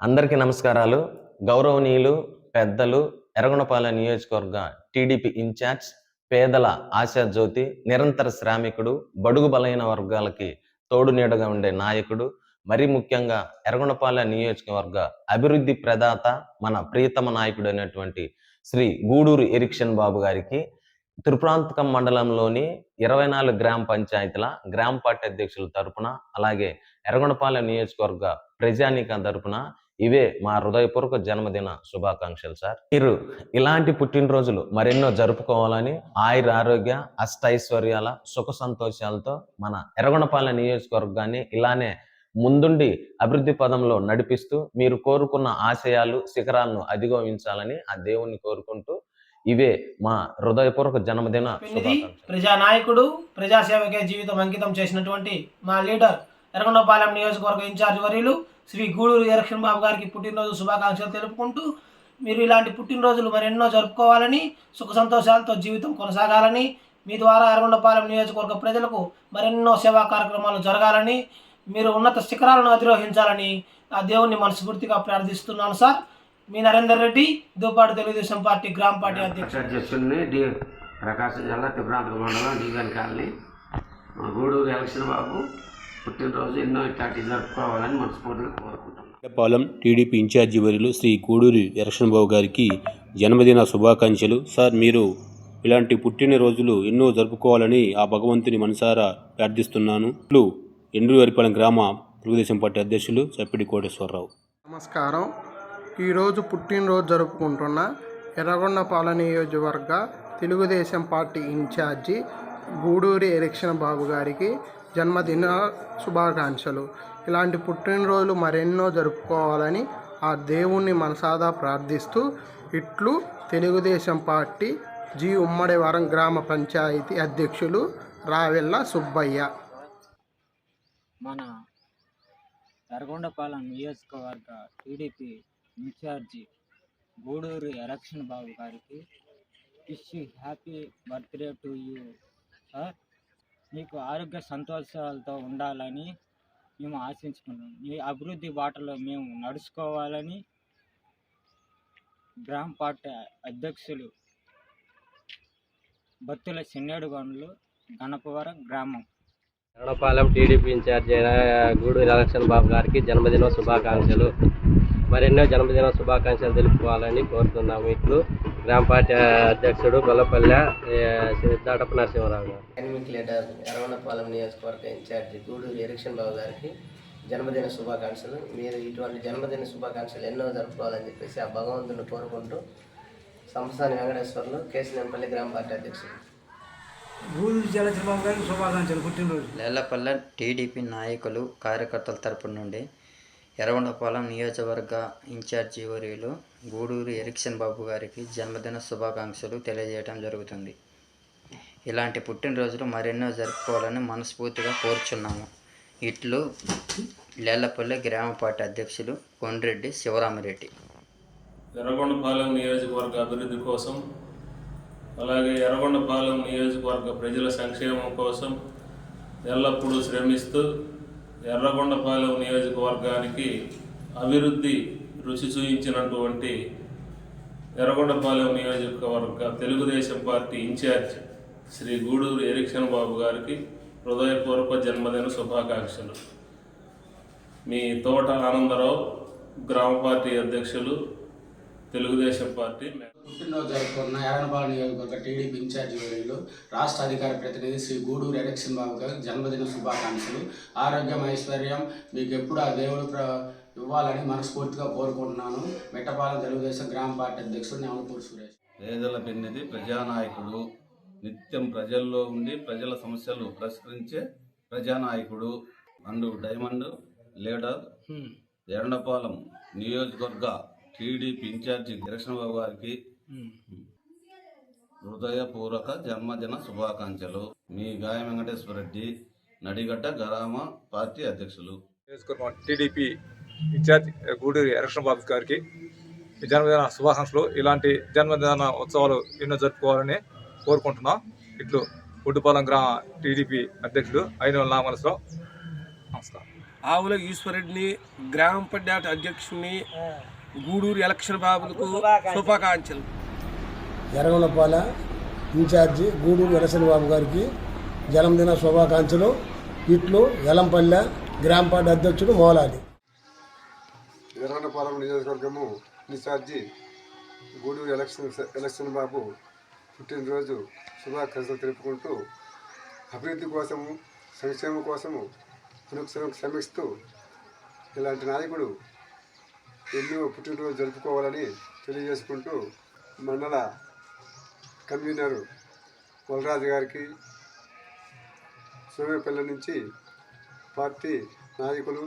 అందరికీ నమస్కారాలు. గౌరవనీయులు పెద్దలు ఎర్రగొండపాలెం నియోజకవర్గ టీడీపీ ఇన్ఛార్జ్ పేదల ఆశా జ్యోతి నిరంతర శ్రామికుడు బడుగు బలైన వర్గాలకి తోడు నీడగా ఉండే నాయకుడు మరి ముఖ్యంగా ఎర్రగొండపాలెం నియోజకవర్గ అభివృద్ధి ప్రదాత మన ప్రియతమ నాయకుడు అయినటువంటి శ్రీ గూడూరు ఎరిక్షన్ బాబు గారికి త్రిపురాంతకం మండలంలోని ఇరవై నాలుగు గ్రామ పంచాయతీల గ్రామ పార్టీ అధ్యక్షుల తరపున అలాగే ఎర్రగొండపాలెం నియోజకవర్గ ప్రజానీకం తరపున ఇవే మా హృదయపూర్వక జన్మదిన శుభాకాంక్షలు సార్. మీరు ఇలాంటి పుట్టినరోజులు మరెన్నో జరుపుకోవాలని ఆయుర ఆరోగ్య అష్టైశ్వర్యాల సుఖ సంతోషాలతో మన ఎర్రగొండపాలెం నియోజకవర్గాన్ని ఇలానే ముందుండి అభివృద్ధి పదంలో నడిపిస్తూ మీరు కోరుకున్న ఆశయాలు శిఖరాలను అధిగమించాలని ఆ దేవుణ్ణి కోరుకుంటూ ఇవే మా హృదయపూర్వక జన్మదిన ప్రజానాయకుడు ప్రజాసేవకే జీవితం అంకితం చేసినటువంటి మా లీడర్ ఎర్రగొండపాలెం నియోజకవర్గ ఇన్ఛార్జ్ వర్యులు శ్రీ గూడూరు ఎరక్షన్ బాబు గారికి పుట్టినరోజు శుభాకాంక్షలు తెలుపుకుంటూ మీరు ఇలాంటి పుట్టినరోజులు మరెన్నో జరుపుకోవాలని సుఖ సంతోషాలతో జీవితం కొనసాగాలని మీ ద్వారా ఎర్రగొండపాలెం నియోజకవర్గ ప్రజలకు మరెన్నో సేవా కార్యక్రమాలు జరగాలని మీరు ఉన్నత శిఖరాలను అధిరోహించాలని ఆ దేవుణ్ణి మనస్ఫూర్తిగా ప్రార్థిస్తున్నాను సార్. మీ నరేందర్ రెడ్డి దూపాడు తెలుగుదేశం పార్టీ గ్రామ పార్టీ అధ్యక్షుడిని డి ప్రకాశం జిల్లా తిబ్రాంతక మండలం division colony Gudur election Babu పుట్టినరోజు ఎన్నో ఇట్లాంటివి జరుపుకోవాలని మనస్ఫూర్తిగా కోరుకుంటున్నాం. పాలెం టీడీపీ ఇన్ఛార్జి వర్యులు శ్రీ గూడూరి ఎరక్షన్ బాబు గారికి జన్మదిన శుభాకాంక్షలు. సార్ మీరు ఇలాంటి పుట్టినరోజులు ఎన్నో జరుపుకోవాలని ఆ భగవంతుని మనసారా ప్రార్థిస్తున్నాను. ఇట్లు ఎండ్రువారిపాలెం గ్రామ తెలుగుదేశం పార్టీ అధ్యక్షులు చప్పిడి కోటేశ్వరరావు. నమస్కారం. ఈరోజు పుట్టినరోజు జరుపుకుంటున్న ఎర్రగొండపాలెం నియోజకవర్గ తెలుగుదేశం పార్టీ ఇన్ఛార్జి గూడూరి ఎరక్షన్ బాబు గారికి జన్మదిన శుభాకాంక్షలు. ఇలాంటి పుట్టినరోజులు మరెన్నో జరుపుకోవాలని ఆ దేవుణ్ణి మనసాదా ప్రార్థిస్తూ ఇట్లు తెలుగుదేశం పార్టీ జి ఉమ్మడివరం గ్రామ పంచాయతీ అధ్యక్షులు రావెల్ల సుబ్బయ్య. మన ఎర్రగొండపాలెం నియోజకవర్గ TDP incharge Gudur election Babu గారికి wish happy birthday to you sir. మీకు ఆరోగ్య సంతోషాలతో ఉండాలని మేము ఆశించుకుంటున్నాం మీ అభివృద్ధి బాటలో మేము నడుచుకోవాలని గ్రామ పార్టీ అధ్యక్షులు బత్తుల చిన్నేడుగొండలు గణపవరం గ్రామం. ఎర్రపాలెం టీడీపీ ఇన్ఛార్జ్ అయిన గూడూరు ఎలక్షన్ బాబు గారికి జన్మదిన శుభాకాంక్షలు. మరెన్నో జన్మదిన శుభాకాంక్షలు తెలుపుకోవాలని కోరుతున్నాము. ఇట్లు గ్రామ పార్టీ అధ్యక్షుడు గొల్లపల్లె ఏ, సిద్ధాటప్ప నరసింహరావు గారు. ఎకనమిక్ లీడర్ ఎర్రవనపాలెం నియోజకవర్గ ఇన్ఛార్జి గూడూరు ఎరిక్షన్ బాబు గారికి జన్మదిన శుభాకాంక్షలు. మీరు ఇటువంటి జన్మదిన శుభాకాంక్షలు ఎన్నో జరుపుకోవాలని చెప్పేసి ఆ భగవంతుని కోరుకుంటూ సంస్థాని వెంకటేశ్వర్లు కేసినేపల్లి గ్రామ పార్టీ అధ్యక్షులు. లేళ్ళపల్లె టీడీపీ నాయకులు కార్యకర్తల తరపు నుండి ఎర్రగొండపాలెం నియోజకవర్గ ఇన్ఛార్జి వర్యులు గూడూరు ఎరిక్షన్ బాబు గారికి జన్మదిన శుభాకాంక్షలు తెలియజేయడం జరుగుతుంది. ఇలాంటి పుట్టినరోజులు మరెన్నో జరుపుకోవాలని మనస్ఫూర్తిగా కోరుచున్నాము. ఇట్లు లేళ్ళపల్లె గ్రామ పార్టీ అధ్యక్షులు కొండ్రెడ్డి శివరామిరెడ్డి. ఎర్రగొండపాలెం నియోజకవర్గ అభివృద్ధి కోసం అలాగే ఎర్రగొండపాలెం నియోజకవర్గ ప్రజల సంక్షేమం కోసం ఎల్లప్పుడూ శ్రమిస్తూ ఎర్రగొండపాలెం నియోజకవర్గానికి అభివృద్ధి రుచి చూయించినటువంటి ఎర్రగొండపాలెం నియోజకవర్గ తెలుగుదేశం పార్టీ ఇన్ఛార్జ్ శ్రీ గూడూరు ఎరిక్షన్ బాబు గారికి హృదయపూర్వక జన్మదిన శుభాకాంక్షలు. మీ తోట ఆనందరావు గ్రామ పార్టీ అధ్యక్షులు తెలుగుదేశం పార్టీ పుట్టినరోజు జరుపుకున్న ఎర్రనపాలెం నియోజకవర్గ టీడీపీ ఇన్ఛార్జి వర్యులు రాష్ట్ర అధికార ప్రతినిధి శ్రీ గూడూరు ఎలక్షన్ బాబు గారికి జన్మదిన శుభాకాంక్షలు. ఆరోగ్యం ఐశ్వర్యం మీకు ఎప్పుడు ఆ దేవుడు ప్ర ఇవ్వాలని మనస్ఫూర్తిగా కోరుకుంటున్నాను. మెట్టపాలెం తెలుగుదేశం గ్రామ పార్టీ అధ్యక్షుడు నెమలపూడి సురేష్. పేదల పెన్నిది ప్రజానాయకుడు నిత్యం ప్రజల్లో ఉండి ప్రజల సమస్యలు పరిష్కరించే ప్రజానాయకుడు అండు డైమండ్ లీడర్ ఎరండపాలెం నియోజకవర్గ టీడీపీ ఇన్ఛార్జి బాబు గారికి హృదయపూర్వక జన్మదిన శుభాకాంక్షలు. మీ గాయ వెంకటేశ్వర రెడ్డి నడిగడ్డ గ్రామ పార్టీ అధ్యక్షులు. టీడీపీ ఇన్ఛార్జ్ గూడూరి ఎలక్షన్ బాబు గారికి జన్మదిన శుభాకాంక్షలు. ఇలాంటి జన్మదిన ఉత్సవాలు ఎన్నో జరుపుకోవాలని కోరుకుంటున్నాం. ఇట్లు గుడ్డుపాలెం గ్రామ టీడీపీ అధ్యక్షుడు అయిన నామలసరావు నమస్కారం. ఆవుల ఈశ్వరెడ్డిని గ్రామ పంచాయతీ అధ్యక్షుడిని గూడూరు ఎలక్షన్ బాబులకు శుభాకాంక్షలు. ఎర్రగొండపాల ఇన్ఛార్జి గూడూరు ఎరసన్ బాబు గారికి జన్మదిన శుభాకాంక్షలు. ఇట్లు ఎలంపల్లె గ్రామ పార్టీ అధ్యక్షుడు మోలాలి. ఎర్రగొండపాలెం నియోజకవర్గము ఇన్ఛార్జి గూడూరు ఎలక్షన్ ఎలక్షన్ బాబు పుట్టినరోజు శుభాకాంక్షలు తెలుపుకుంటూ అభివృద్ధి కోసము సంక్షేమం కోసము అనుక్షణం శ్రమిస్తూ ఇలాంటి నాయకుడు ఎన్నో పుట్టినరోజు జరుపుకోవాలని తెలియజేసుకుంటూ మండల కన్వీనర్ కులరాజు గారికి సోమేపల్లి నుంచి పార్టీ నాయకులు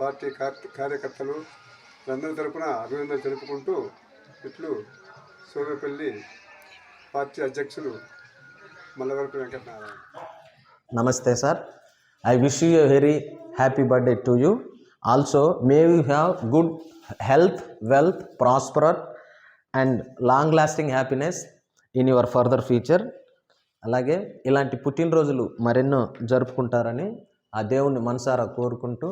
పార్టీ కార్- కార్యకర్తలు అందరి తరపున అభినందనలు తెలుపుకుంటూ ఇట్లు సోమేపల్లి పార్టీ అధ్యక్షులు మల్లవరపు వెంకటనారాయణ. నమస్తే sir. I wish you very happy birthday to you also may you have good health wealth prosperous and long lasting happiness in your further future అలాగే ఇలాంటి పుట్టినరోజులు మరెన్నో జరుపుకుంటారని ఆ దేవుణ్ణి మనసారా కోరుకుంటూ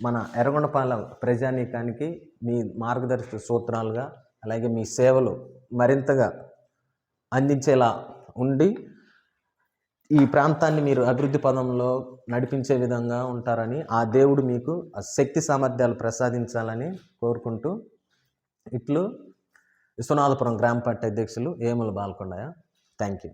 మన ఎర్రగొండపాలెం ప్రజానీకానికి మీ మార్గదర్శక సూత్రాలుగా అలాగే మీ సేవలు మరింతగా అందించేలా ఉండి ఈ ప్రాంతాన్ని మీరు అభివృద్ధి పదంలో నడిపించే విధంగా ఉంటారని ఆ దేవుడు మీకు ఆ శక్తి సామర్థ్యాలు ప్రసాదించాలని కోరుకుంటూ ఇట్లు విశ్వనాథపురం గ్రామ పార్టీ అధ్యక్షులు ఏముల బాలకొండయ్య. Thank you